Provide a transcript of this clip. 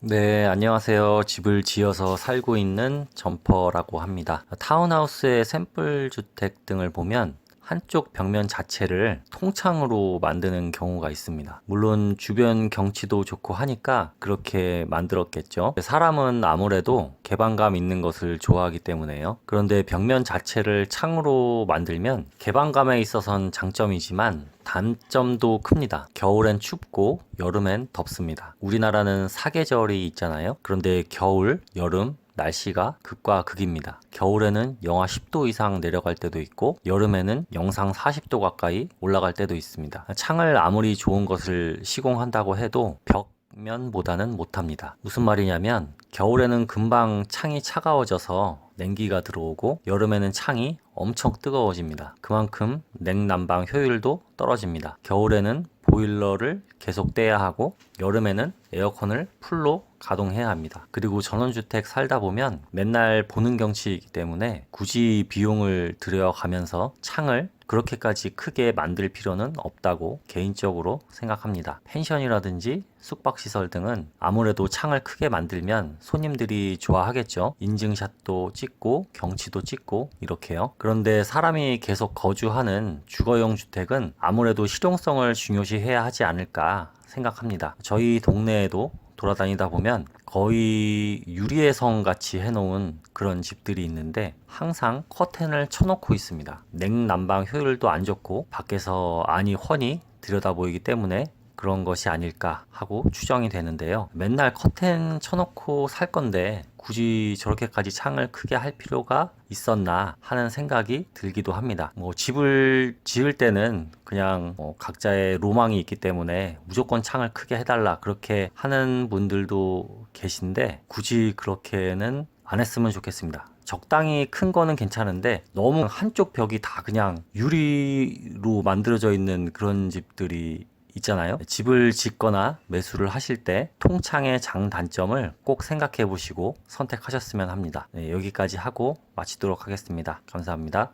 네, 안녕하세요. 집을 지어서 살고 있는 점퍼라고 합니다. 타운하우스의 샘플 주택 등을 보면 한쪽 벽면 자체를 통창으로 만드는 경우가 있습니다. 물론 주변 경치도 좋고 하니까 그렇게 만들었겠죠. 사람은 아무래도 개방감 있는 것을 좋아하기 때문에요. 그런데 벽면 자체를 창으로 만들면 개방감에 있어서는 장점이지만 단점도 큽니다. 겨울엔 춥고 여름엔 덥습니다. 우리나라는 사계절이 있잖아요. 그런데 겨울, 여름, 날씨가 극과 극입니다. 겨울에는 영하 10도 이상 내려갈 때도 있고 여름에는 영상 40도 가까이 올라갈 때도 있습니다. 창을 아무리 좋은 것을 시공한다고 해도 벽 면보다는 못합니다. 무슨 말이냐면 겨울에는 금방 창이 차가워져서 냉기가 들어오고 여름에는 창이 엄청 뜨거워집니다. 그만큼 냉난방 효율도 떨어집니다. 겨울에는 보일러를 계속 떼야 하고 여름에는 에어컨을 풀로 가동해야 합니다. 그리고 전원주택 살다 보면 맨날 보는 경치이기 때문에 굳이 비용을 들여가면서 창을 그렇게까지 크게 만들 필요는 없다고 개인적으로 생각합니다. 펜션이라든지 숙박시설 등은 아무래도 창을 크게 만들면 손님들이 좋아하겠죠. 인증샷도 찍고 경치도 찍고 이렇게요. 그런데 사람이 계속 거주하는 주거용 주택은 아무래도 실용성을 중요시해야 하지 않을까 생각합니다. 저희 동네에도 돌아다니다 보면 거의 유리의 성 같이 해놓은 그런 집들이 있는데 항상 커튼을 쳐놓고 있습니다. 냉난방 효율도 안 좋고 밖에서 안이 훤히 들여다 보이기 때문에 그런 것이 아닐까 하고 추정이 되는데요. 맨날 커튼 쳐놓고 살 건데 굳이 저렇게까지 창을 크게 할 필요가 있었나 하는 생각이 들기도 합니다. 뭐 집을 지을 때는 그냥 뭐 각자의 로망이 있기 때문에 무조건 창을 크게 해달라 그렇게 하는 분들도 계신데 굳이 그렇게는 안 했으면 좋겠습니다. 적당히 큰 거는 괜찮은데 너무 한쪽 벽이 다 그냥 유리로 만들어져 있는 그런 집들이 있잖아요. 집을 짓거나 매수를 하실 때 통창의 장단점을 꼭 생각해 보시고 선택하셨으면 합니다. 네, 여기까지 하고 마치도록 하겠습니다. 감사합니다.